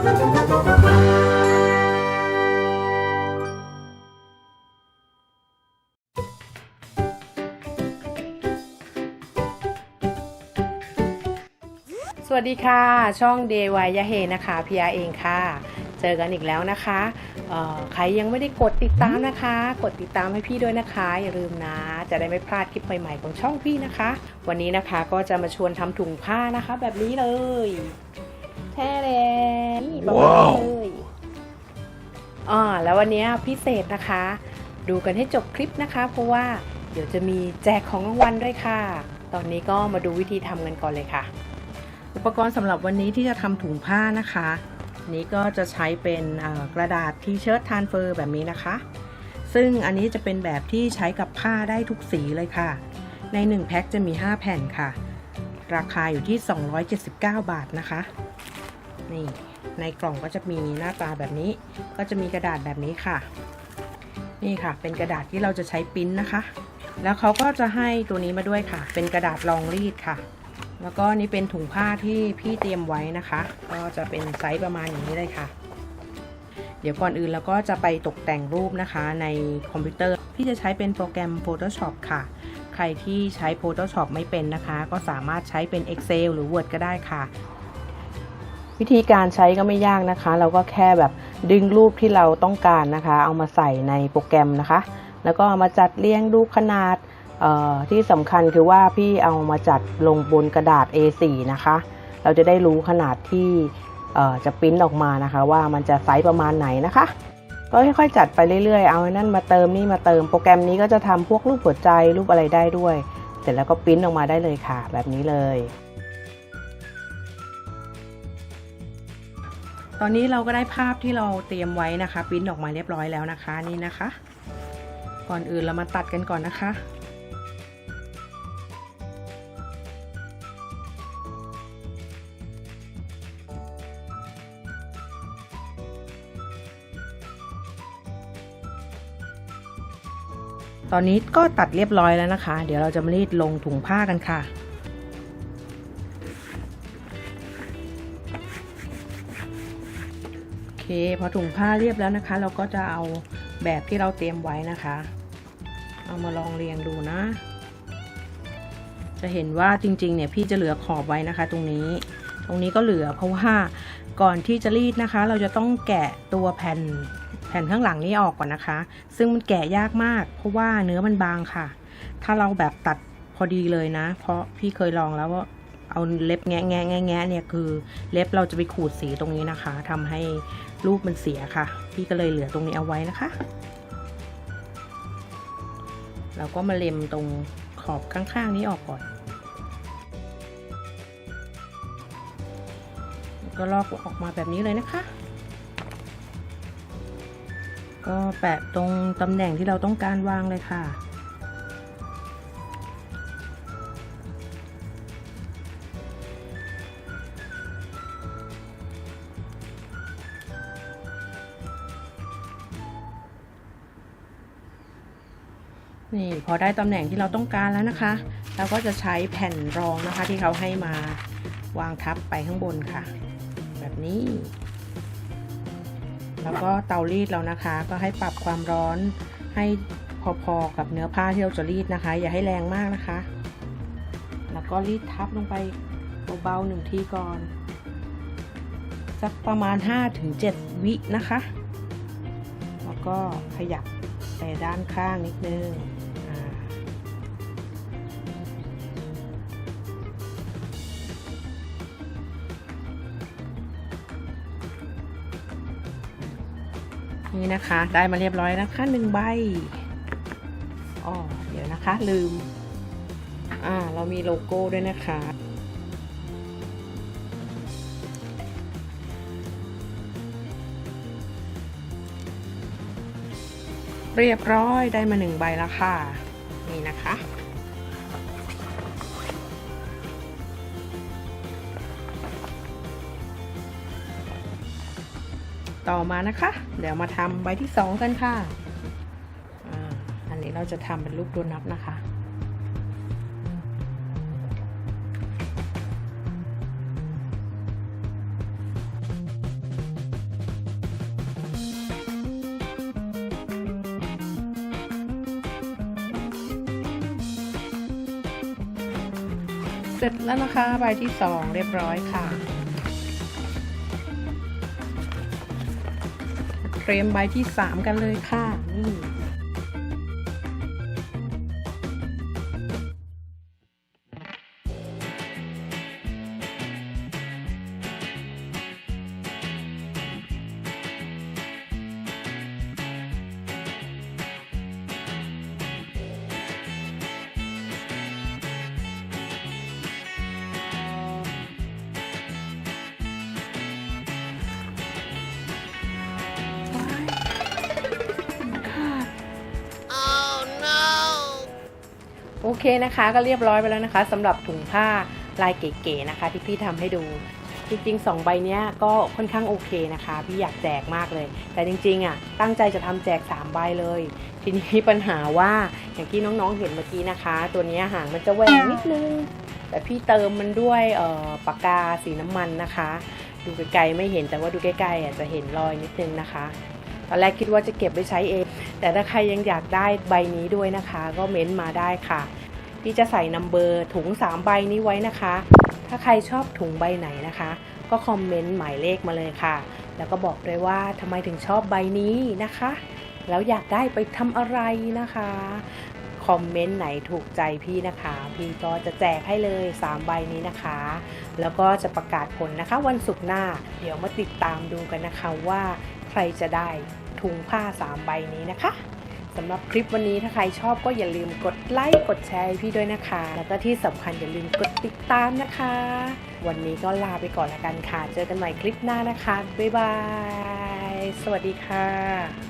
สวัสดีค่ะ ช่อง DIY ยะเฮนะคะพียาเองค่ะ เจอกันอีกแล้วนะคะใครยังไม่ได้กดติดตามนะคะ กดติดตามให้พี่ด้วยนะคะ อย่าลืมนะ จะได้ไม่พลาดคลิปใหม่ๆของช่องพี่นะคะ วันนี้นะคะก็จะมาชวนทำถุงผ้านะคะ แบบนี้เลย แท้เลยนี่ประมาณนี้เลยอ่าแล้ววันนี้พิเศษนะคะ ดูกันให้จบคลิปนะคะ เพราะว่าเดี๋ยวจะมีแจกของรางวัลด้วยค่ะ ตอนนี้ก็มาดูวิธีทำกันก่อนเลยค่ะ อุปกรณ์สำหรับวันนี้ที่จะทำถุงผ้านะคะ นี้ก็จะใช้เป็นเอ่อกระดาษทีเชิ้ตทานเฟอร์แบบนี้นะคะ ซึ่งอันนี้จะเป็นแบบที่ใช้กับผ้าได้ทุกสีเลยค่ะ ใน1แพ็คจะมี 5 แผ่นค่ะ ราคาอยู่ที่ 279 บาทนะคะ นี่ในกล่องก็จะมีหน้าตาแบบนี้ ก็จะมีกระดาษแบบนี้ค่ะ นี่ค่ะ เป็นกระดาษที่เราจะใช้ปิ้นนะคะ แล้วเขาก็จะให้ตัวนี้มาด้วยค่ะ เป็นกระดาษรองรีดค่ะ แล้วก็นี่เป็นถุงผ้าที่พี่เตรียมไว้นะคะ ก็จะเป็นไซส์ประมาณอย่างนี้เลยค่ะ เดี๋ยวก่อนอื่นเราก็จะไปตกแต่งรูปนะคะ ในคอมพิวเตอร์พี่จะใช้เป็นโปรแกรม Photoshop ค่ะใครที่ใช้ Photoshop ไม่เป็นนะคะ ก็สามารถใช้เป็น Excel หรือ Word ก็ได้ค่ะ วิธีการใช้ก็ไม่ยากนะคะ เราก็แค่แบบดึงรูปที่เราต้องการนะคะ เอามาใส่ในโปรแกรมนะคะ แล้วก็เอามาจัดเรียงดูขนาดเอ่อที่สำคัญคือว่าพี่เอามาจัดลงบนกระดาษ A4 นะคะ เราจะได้รู้ขนาดที่เอ่อจะปริ้นออกมานะคะ ว่ามันจะไซส์ประมาณไหนนะคะ ก็ค่อยๆจัดไปเรื่อยๆ เอาอ้นั่นมาเติมนี่มาเติมโปรแกรมนี้ก็จะทำพวกรูปหัวใจรูปอะไรได้ด้วย เสร็จแล้วก็ปริ้นออกมาได้เลยค่ะ แบบนี้เลย ตอนนี้เราก็ได้ภาพที่เราเตรียมไว้นะคะปิ้นออกมาเรียบร้อยแล้วนะคะนี่นะคะ ก่อนอื่นเรามาตัดกันก่อนนะคะตอนนี้ก็ตัดเรียบร้อยแล้วนะคะ เดี๋ยวเราจะมารีดลงถุงผ้ากันค่ะ พอถุงผ้าเรียบแล้วนะคะ เราก็จะเอาแบบที่เราเตรียมไว้นะคะ เอามาลองเรียงดูนะ จะเห็นว่าจริงๆ เนี่ยพี่จะเหลือขอบไว้นะคะ ตรงนี้ ตรงนี้ก็เหลือเพราะว่าก่อนที่จะรีดนะคะ เราจะต้องแกะตัวแผ่นแผ่นข้างหลังนี้ออกก่อนนะคะ ซึ่งมันแกะยากมาก เพราะว่าเนื้อมันบางค่ะ ถ้าเราแบบตัดพอดีเลยนะ เพราะพี่เคยลองแล้วว่าเอาเล็บแงะแงะแงะแงะเนี่ยคือ เล็บเราจะไปขูดสีตรงนี้นะคะทำให้ รูปมันเสียค่ะ พี่ก็เลยเหลือตรงนี้เอาไว้นะคะ เราก็มาเล็มตรงขอบข้างๆนี้ออกก่อน ก็ลอกออกมาแบบนี้เลยนะคะ ก็แปะตรงตำแหน่งที่เราต้องการวางเลยค่ะ นี่พอได้ตำแหน่งที่เราต้องการแล้วนะคะ เราก็จะใช้แผ่นรองนะคะที่เขาให้มาวางทับไปข้างบนค่ะ แบบนี้ แล้วก็เตารีดเรานะคะ ก็ให้ปรับความร้อนให้พอๆกับเนื้อผ้าที่เราจะรีดนะคะ อย่าให้แรงมากนะคะ แล้วก็รีดทับลงไปเบาๆหนึ่งทีก่อนสักประมาณ 5-7 วินะคะ แล้วก็ขยับไปด้านข้างนิดนึง นี่นะคะ ได้มาเรียบร้อยนะคะหนึ่งใบอ๋อเดี๋ยวนะคะ ลืม อ่า เรามีโลโก้ด้วยนะคะ เรียบร้อยได้มาหนึ่งใบแล้วค่ะ นี่นะคะ ต่อมานะคะ เดี๋ยวมาทำใบที่สองกันค่ะอันนี้เราจะทำเป็นรูปตัวนับนะคะเสร็จแล้วนะคะ ใบที่สองเรียบร้อยค่ะ รียมใบที่สามกันเลยค่ะนี่ เคนะคะ ก็เรียบร้อยไปแล้วนะคะสำหรับถุงผ้าลายเก๋ๆนะคะ ที่พี่ทำให้ดูจริงๆ 2 ใบเนี้ยก็ค่อนข้างโอเคนะคะ พี่อยากแจกมากเลย แต่จริงๆอะตั้งใจจะทำแจก 3 ใบเลย ทีนี้ปัญหาว่าอย่างที่น้องๆเห็นเมื่อกี้นะคะ ตัวเนี้ยหางมันจะแหวงนิดนึง แต่พี่เติมมันด้วยเอ่อปากกาสีน้ำมันนะคะ ดูไกลๆไม่เห็นแต่ว่าดูใกล้ๆอะจะเห็นรอยนิดนึงนะคะตอนแรกคิดว่าจะเก็บไว้ใช้เอง แต่ถ้าใครยังอยากได้ใบนี้ด้วยนะคะ ก็เม้นต์มาได้ค่ะพี่จะใส่นัมเบอร์ถุง 3 ใบนี้ไว้นะคะ ถ้าใครชอบถุงใบไหนนะคะ ก็คอมเมนต์หมายเลขมาเลยค่ะ แล้วก็บอกด้วยว่าทำไมถึงชอบใบนี้นะคะ แล้วอยากได้ไปทำอะไรนะคะ คอมเมนต์ไหนถูกใจพี่นะคะ พี่ก็จะแจกให้เลย 3 ใบนี้นะคะ แล้วก็จะประกาศผลนะคะ วันศุกร์หน้า เดี๋ยวมาติดตามดูกันนะคะว่าใครจะได้ ถุงผ้า 3 ใบนี้นะคะสำหรับคลิปวันนี้ถ้าใครชอบก็อย่าลืมกดไลค์กดแชร์ให้พี่ด้วยนะคะ แล้วก็ที่สำคัญอย่าลืมกดติดตามนะคะ วันนี้ก็ลาไปก่อนละกันค่ะ เจอกันใหม่คลิปหน้านะคะ บ๊ายบาย สวัสดีค่ะ